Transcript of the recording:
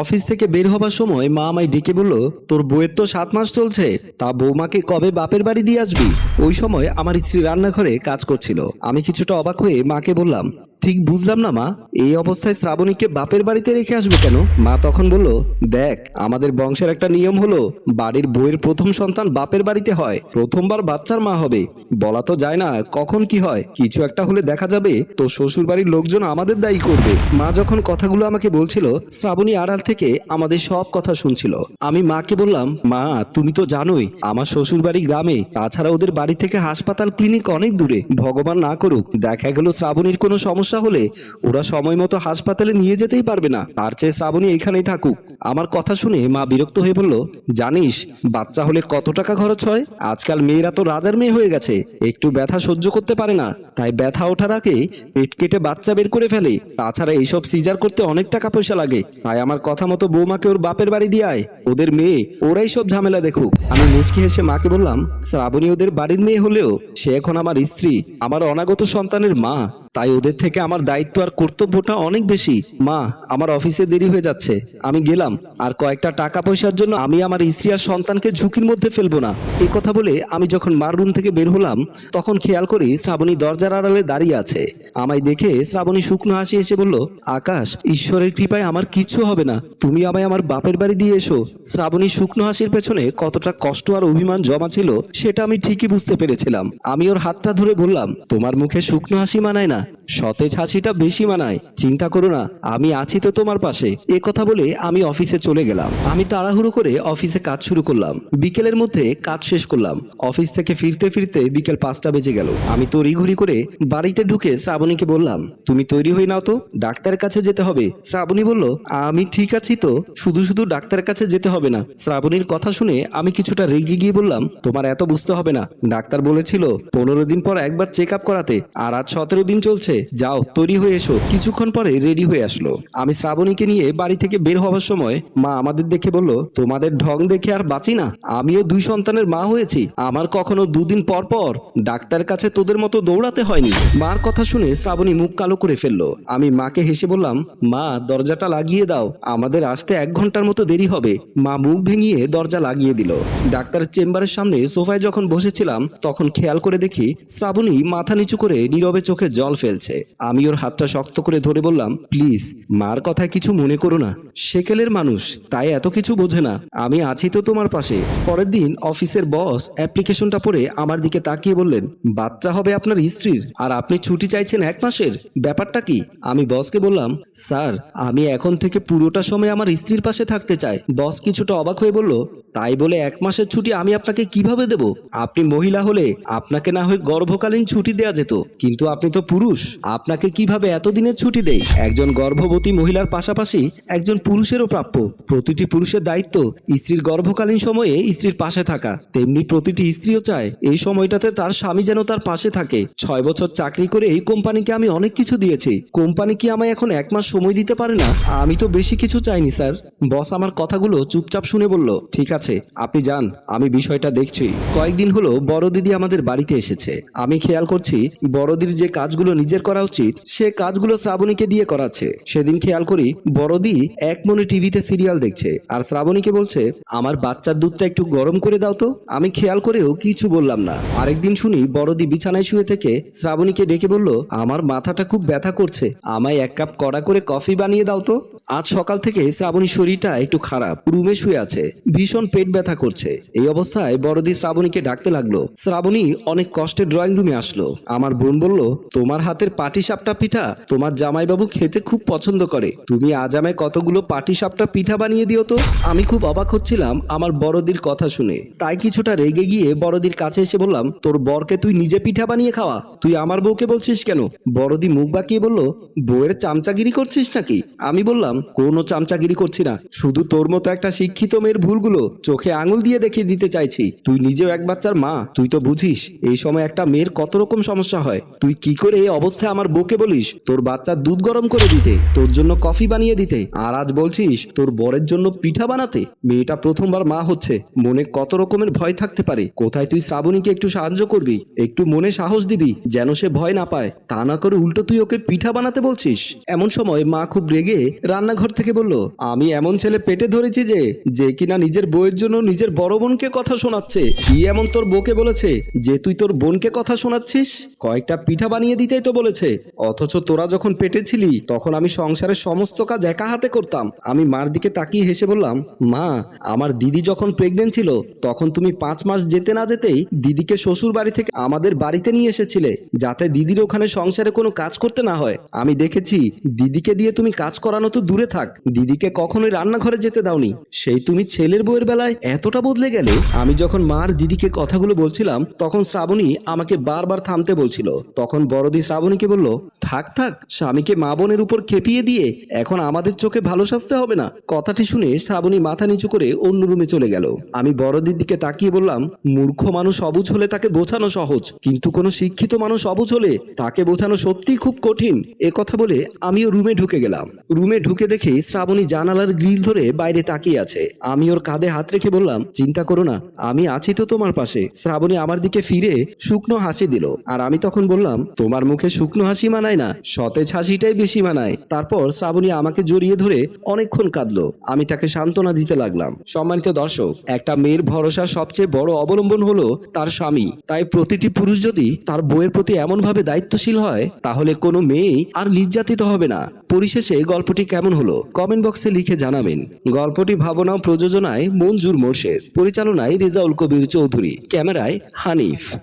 Office থেকে বের হবার সময় মা আমায় ডেকে বলল, তোর বউয়ের তো সাত মাস চলছে, তা বৌমাকে কবে বাপের বাড়ি দিয়ে আসবি? ওই সময় আমার স্ত্রী রান্নাঘরে কাজ করছিল। আমি কিছুটা অবাক হয়ে মাকে বললাম ঠিক বুঝলাম না, মা। এই অবস্থায় শ্রাবণীকে বাপের বাড়িতে রেখে আসবে কেন? মা তখন বলল, দেখ, আমাদের বংশের একটা নিয়ম হলো, বাড়ির বউয়ের প্রথম সন্তান বাপের বাড়িতে হয়, প্রথমবার বাচ্চার মা হবে। বলা তো যায় না, কখন কি হয়, কিছু একটা হলে দেখা যাবে, তো শ্বশুর বাড়ির লোকজন আমাদের দায়ী করবে। মা যখন কথাগুলো আমাকে বলছিল, শ্রাবণী আড়াল থেকে আমাদের সব কথা শুনছিল। আমি মাকে বললাম, মা, তুমি তো জানোই, আমার শ্বশুর বাড়ি গ্রামে, তাছাড়া ওদের বাড়ি থেকে হাসপাতাল, ক্লিনিক অনেক দূরে। ভগবান না করুক, দেখা গেল শ্রাবণীর কোনো সমস্যা হলে ওরা সময় মতো হাসপাতালে নিয়ে যেতেই পারবে না। তার চেয়ে শ্রাবণী এখানেই থাকুক। আমার কথা শুনে মা বিরক্ত হয়ে বলল, জানিস, বাচ্চা হলে কত টাকা খরচ হয়? আজকাল মেয়েরা তো রাজার মেয়ে হয়ে গেছে। একটু ব্যথা সহ্য করতে পারে না। তাই ব্যথা ওঠার আগে পেট কেটে বাচ্চা বের করে ফেলে। তাছাড়া এইসব সিজার করতে অনেক টাকা পয়সা লাগে। তাই আমার কথা মতো বৌমাকে ওর বাপের বাড়ি দিয়ে আয়। ওদের মেয়ে, ওরাই সব ঝামেলা দেখুক। আমি মুচকি হেসে মাকে বললাম, শ্রাবণী ওদের বাড়ির মেয়ে হলেও সে এখন আমার স্ত্রী, আমার অনাগত সন্তানের মা। তাই ওদের থেকে আমার দায়িত্ব আর কর্তব্যটা অনেক বেশি। মা, আমার অফিসে দেরি হয়ে যাচ্ছে। আমি গেলাম। আর কয়েকটা টাকা পয়সার জন্য আমি আমার স্ত্রী আর সন্তানকে ঝুঁকির মধ্যে ফেলব না। এই কথা বলে আমি যখন মার রুম থেকে বের হলাম, তখন খেয়াল করি শ্রাবণী দরজার আড়ালে দাঁড়িয়ে আছে। আমায় দেখে শ্রাবণী শুকনো হাসি এসে বলল, আকাশ, ঈশ্বরের কৃপায় আমার কিচ্ছু হবে না। তুমি আমায় আমার বাপের বাড়ি দিয়ে এসো। শ্রাবণী শুকনো হাসির পেছনে কতটা কষ্ট আর অভিমান জমা ছিল, সেটা আমি ঠিকই বুঝতে পেরেছিলাম। আমি ওর হাতটা ধরে বললাম, তোমার মুখে শুকনো হাসি মানায় না। সতেজ হাসিটা বেশি মানায়। চিন্তা করো না, আমি আছি তো তোমার পাশে। এ কথা বলে আমি অফিসে চলে গেলাম। আমি তাড়াহুড়ো করে অফিসে কাজ শুরু করলাম। বিকেলের মধ্যে কাজ শেষ করলাম। অফিস থেকে ফিরতে ফিরতে বিকেল পাঁচটা বেজে গেল। আমি তড়িঘড়ি করে বাড়িতে ঢুকে শ্রাবণীকে বললাম, তুমি তৈরি হয়ে নাও তো, ডাক্তারের কাছে যেতে হবে। শ্রাবণী বলল, আমি ঠিক আছি তো, শুধু শুধু ডাক্তারের কাছে যেতে হবে না। শ্রাবণীর কথা শুনে আমি কিছুটা রেগে গিয়ে বললাম, তোমার এত বুঝতে হবে না। ডাক্তার বলেছিল, পনেরো দিন পর একবার চেক আপ করাতে, আর আজ সতেরো দিন চলছে। যাও, তৈরি হয়ে এসো। কিছুক্ষণ পরে রেডি হয়ে আসলো। আমি শ্রাবণীকে নিয়ে বাড়ি থেকে বের হওয়ার সময় মা আমাদের দেখে বলল, তোমাদের ঢং দেখে আর বাঁচি না। আমিও দুই সন্তানের মা হয়েছি। আমার কখনো দুদিন পর পর ডাক্তারের কাছে তোদের মতো দৌড়াতে হয়নি। মার কথা শুনে শ্রাবণী মুখ কালো করে ফেলল। আমি মাকে হেসে বললাম, মা, দরজাটা লাগিয়ে দাও। আমাদের আসতে এক ঘণ্টার মতো দেরি হবে। মা মুখ ভেঙিয়ে দরজা লাগিয়ে দিল। ডাক্তারের চেম্বারের সামনে সোফায় যখন বসেছিলাম, তখন খেয়াল করে দেখি শ্রাবণী মাথা নিচু করে নীরবে চোখে জল ফেলছে। আমি ওর হাতটা শক্ত করে ধরে বললাম, প্লিজ, মার কথায় কিছু মনে করো না। সেকেলের মানুষ, তাই এত কিছু বোঝে না। আমি আছি তো তোমার পাশে। পরের দিন অফিসের বস অ্যাপ্লিকেশনটা পড়ে আমার দিকে তাকিয়ে বললেন, বাচ্চা হবে আপনার স্ত্রীর, আর আপনি ছুটি চাইছেন এক মাসের। ব্যাপারটা কি? আমি বসকে বললাম, স্যার, আমি এখন থেকে পুরোটা সময় আমার স্ত্রীর পাশে থাকতে চাই। বস কিছুটা অবাক হয়ে বলল, তাই বলে এক মাসের ছুটি আমি আপনাকে কীভাবে দেব? আপনি মহিলা হলে আপনাকে না হয় গর্ভকালীন ছুটি দেওয়া যেত, কিন্তু আপনি তো পুরুষ। আপনাকে কীভাবে এতদিনের ছুটি দেয় একজন গর্ভবতী মহিলার পাশাপাশি একজন পুরুষেরও প্রাপ্য। প্রতিটি পুরুষের দায়িত্ব স্ত্রীর গর্ভকালীন সময়ে স্ত্রীর পাশে থাকা। তেমনি প্রতিটি স্ত্রীও চায় এই সময়টাতে তার স্বামী যেন তার পাশে থাকে। ছয় বছর চাকরি করে এই কোম্পানিকে আমি অনেক কিছু দিয়েছি। কোম্পানি কি আমায় এখন এক মাস সময় দিতে পারে না? আমি তো বেশি কিছু চাইনি, স্যার। বস আমার কথাগুলো চুপচাপ শুনে বলল, ঠিক আছে, আপনি যান, আমি বিষয়টা দেখছি। কয়েকদিন হলো বড় দিদি আমাদের বাড়িতে এসেছে। আমি খেয়াল করছি বড়দির যে কাজগুলো নিজের করা উচিত, সে কাজগুলো শ্রাবণীকে দিয়ে করাচ্ছে। সেদিন খেয়াল করি, বড়দি এক মনে টিভিতে সিরিয়াল দেখছে, আর শ্রাবণীকে বলছে, আমার বাচ্চার দুধটা একটু গরম করে দাও তো। আমি খেয়াল করেও কিছু বললাম না। আরেকদিন শুনি, বড়দি বিছানায় শুয়ে থেকে শ্রাবণীকে ডেকে বলল, আমার মাথাটা খুব ব্যথা করছে, আমায় এক কাপ কড়া করে কফি বানিয়ে দাও তো। আজ সকাল থেকে শ্রাবণীর শরীরটা একটু খারাপ, রুমে শুয়ে আছে, ভীষণ পেট ব্যথা করছে। এই অবস্থায় বড়দি শ্রাবণীকে ডাকতে লাগল। শ্রাবণী অনেক কষ্টে ড্রয়িং রুমে আসলো। আমার বোন বলল, তোমার হাতের পাটি সাপটা পিঠা? তোমার জামাইবাবু খেতে খুব পছন্দ করে। তুমি আজ আমায় কতগুলো পাটি সাপটা পিঠা বানিয়ে দিও তো? আমি খুব অবাক হচ্ছিলাম আমার বড়দির কথা শুনে। তাই কিছুটা রেগে গিয়ে বড়দির কাছে এসে বললাম, তোর বরকে তুই নিজে পিঠা বানিয়ে খাওয়া। তুই আমার বউকে বলছিস কেন? বড়দি মুখ বাঁকিয়ে বলল, বউয়ের চামচাগিরি করছিস নাকি? আমি বললাম, কোনো চামচাগিরি করছি না। শুধু তোর মতো একটা শিক্ষিত মেয়ের ভুলগুলো চোখে আঙুল দিয়ে দেখিয়ে দিতে চাইছি। তুই নিজেও এক বাচ্চার মা, তুই তো বুঝিস, এই সময় একটা মেয়ের কত রকম সমস্যা হয়। তুই কি করে এই অবস্থা আছে আমার বউকে বলিস, তোর বাচ্চার দুধ গরম করে দিতে, তোর জন্য কফি বানিয়ে দিতে, আর আজ বলছিস, তোর বরের জন্য পিঠা বানাতে। মেয়েটা প্রথমবার মা হচ্ছে, মনে কত রকমের ভয় থাকতে পারে। কোথায় তুই শ্রাবণীকে একটু সাহায্য করবি? একটু মনে সাহস দিবি, যেন সে ভয় না পায়। তা না করে উল্টো তুই ওকে পিঠা বানাতে বলছিস? এমন সময় মা খুব রেগে রান্নাঘর থেকে বলল, আমি এমন ছেলে পেটে ধরেছি যে যে কিনা নিজের বউয়ের জন্য নিজের বড় বোনকে কথা শোনাচ্ছে। কি এমন তোর বউকে বলেছে যে, তুই তোর বোনকে কথা শোনাচ্ছিস? কয়েকটা পিঠা বানিয়ে দিতেই তো বলেছে। অথচ তোরা যখন পেটে ছিলি, তখন আমি সংসারের সমস্ত কাজ একা হাতে করতাম। আমি মার দিকে তাকিয়ে হেসে বললাম, মা, আমার দিদি যখন প্রেগনেন্ট ছিল, তখন তুমি পাঁচ মাস যেতে না যেতেই দিদিকে শ্বশুর বাড়ি থেকে আমাদের বাড়িতে নিয়ে এসেছিলে, যাতে দিদির ওখানে সংসারে কোনো কাজ করতে না হয়। আমি দেখেছি, দিদিকে দিয়ে তুমি কাজ করানো তো দূরে থাক। দিদিকে কখনোই রান্নাঘরে যেতে দাওনি। সেই তুমি ছেলের বউয়ের বেলায় এতটা বদলে গেলে? আমি যখন মার দিদিকে কথাগুলো বলছিলাম, তখন শ্রাবণী আমাকে বারবার থামতে বলছিল। তখন বড়দি শ্রাবণীকে বলল, থাক থাক, স্বামীকে মা বোনের উপর খেপিয়ে দিয়ে এখন আমাদের চোখে ভালো সাজতে হবে না। কথাটি শুনে শ্রাবণী মাথা নিচু করে অন্য রুমে চলে গেল। আমি বড়দির দিকে তাকিয়ে বললাম, মূর্খ মানুষ অবুঝ হলে তাকে বোঝানো সহজ, কিন্তু কোনো শিক্ষিত মানুষ অবুঝ হলে তাকে বোঝানো সত্যিই খুব কঠিন। এ কথা বলে আমিও রুমে ঢুকে গেলাম। রুমে ঢুকে দেখে শ্রাবণী জানালার গ্রিল ধরে বাইরে তাকিয়ে আছে। আমি ওর কাঁধে হাত রেখে বললাম, চিন্তা করো না, আমি আছি তো তোমার পাশে। শ্রাবণী আমার দিকে ফিরে শুকনো হাসি দিল, আর আমি তখন বললাম, তোমার মুখে শুকনো হাসি মানায় না, সতেজ হাসিটাই বেশি মানায়। তারপর শ্রাবণী আমাকে জড়িয়ে ধরে অনেকক্ষণ কাঁদলো। আমি তাকে সান্ত্বনা দিতে লাগলাম। সম্মানিত দর্শক, একটা মেয়ের ভরসা সবচেয়ে বড় অবলম্বন হলো তার স্বামী। তাই প্রতিটি পুরুষ যদি তার বইয়ের প্রতি এমনভাবে দায়িত্বশীল হয়, তাহলে কোনো মেয়েই আর নির্যাতিত হবে না। পরিশেষে গল্পটি কেমন হলো, কমেন্ট বক্সে লিখে জানাবেন। গল্পটি ভাবনা প্রযোজনায় মঞ্জুর মোর্শেদ। পরিচালনায় রেজাউল কবির চৌধুরী। ক্যামেরায় হানিফ।